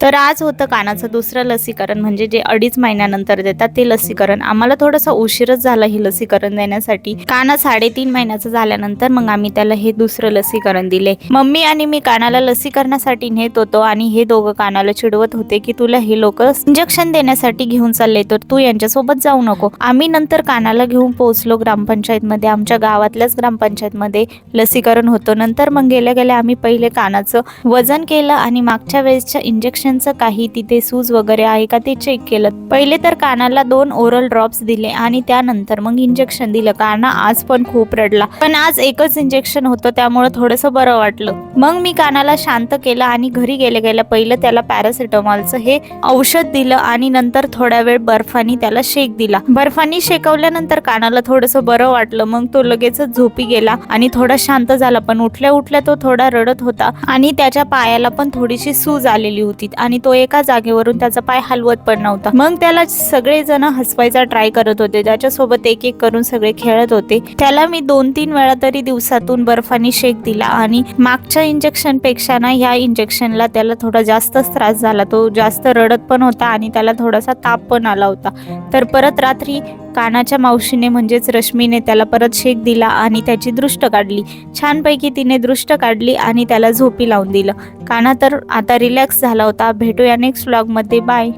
तर आज होतं कानाचं दुसरं लसीकरण म्हणजे जे अडीच महिन्यानंतर देतात ते लसीकरण. आम्हाला थोडंसं उशीरच झालं हे लसीकरण देण्यासाठी. काना साडेतीन महिन्याचं झाल्यानंतर मग आम्ही त्याला हे दुसरं लसीकरण दिले. मम्मी आणि मी कानाला लसीकरणासाठी नेत होतो आणि हे दोघं कानाला चिडवत होते की तुला हे लोक इंजेक्शन देण्यासाठी घेऊन चालले तर तू यांच्यासोबत जाऊ नको. आम्ही नंतर कानाला घेऊन पोहोचलो ग्रामपंचायतमध्ये. आमच्या गावातल्याच ग्रामपंचायतमध्ये लसीकरण होतं. नंतर मग गेल्या गेल्या आम्ही पहिले कानाचं वजन केलं आणि मागच्या वेळेसच्या इंजेक्शन पेशंटचं काही तिथे सूज वगैरे आहे का ते चेक केलं. पहिले तर कानाला दोन ओरल ड्रॉप्स दिले आणि त्यानंतर मग इंजेक्शन दिलं. काना आज पण खूप रडला. पण आज एकच इंजेक्शन होतं त्यामुळे थोडंसं बरं वाटलं. मग मी कानाला शांत केलं आणि घरी गेले गेल्या पहिलं त्याला पॅरासिटामॉलचं हे औषध दिलं आणि नंतर थोड्या वेळ बर्फानी त्याला शेक दिला. बर्फानी शेकवल्यानंतर कानाला थोडंसं बरं वाटलं. मग तो लगेचच झोपी गेला आणि थोडा शांत झाला. पण उठल्या उठल्या तो थोडा रडत होता आणि त्याच्या पायाला पण थोडीशी सूज आलेली होती. आणि तो एका जागेवरून त्याचा पाय हलवत पण नव्हता. मग त्याला सगळेजण हसवायचा ट्राय करत होते. त्याच्यासोबत एक एक करून सगळे खेळत होते. त्याला मी दोन तीन वेळा तरी दिवसातून बर्फाने शेक दिला आणि मागच्या इंजेक्शनपेक्षा ना ह्या इंजेक्शनला त्याला थोडा जास्तच त्रास झाला. तो जास्त रडत पण होता आणि त्याला थोडासा ताप पण आला होता. तर परत रात्री कानाच्या मावशीने म्हणजेच रश्मीने त्याला परत शेक दिला आणि त्याची दृष्ट काढली. छानपैकी तिने दृष्ट काढली आणि त्याला झोपी लावून दिलं. काना तर आता रिलॅक्स झाला होता. भेटूया नेक्स्ट व्लॉगमध्ये बाय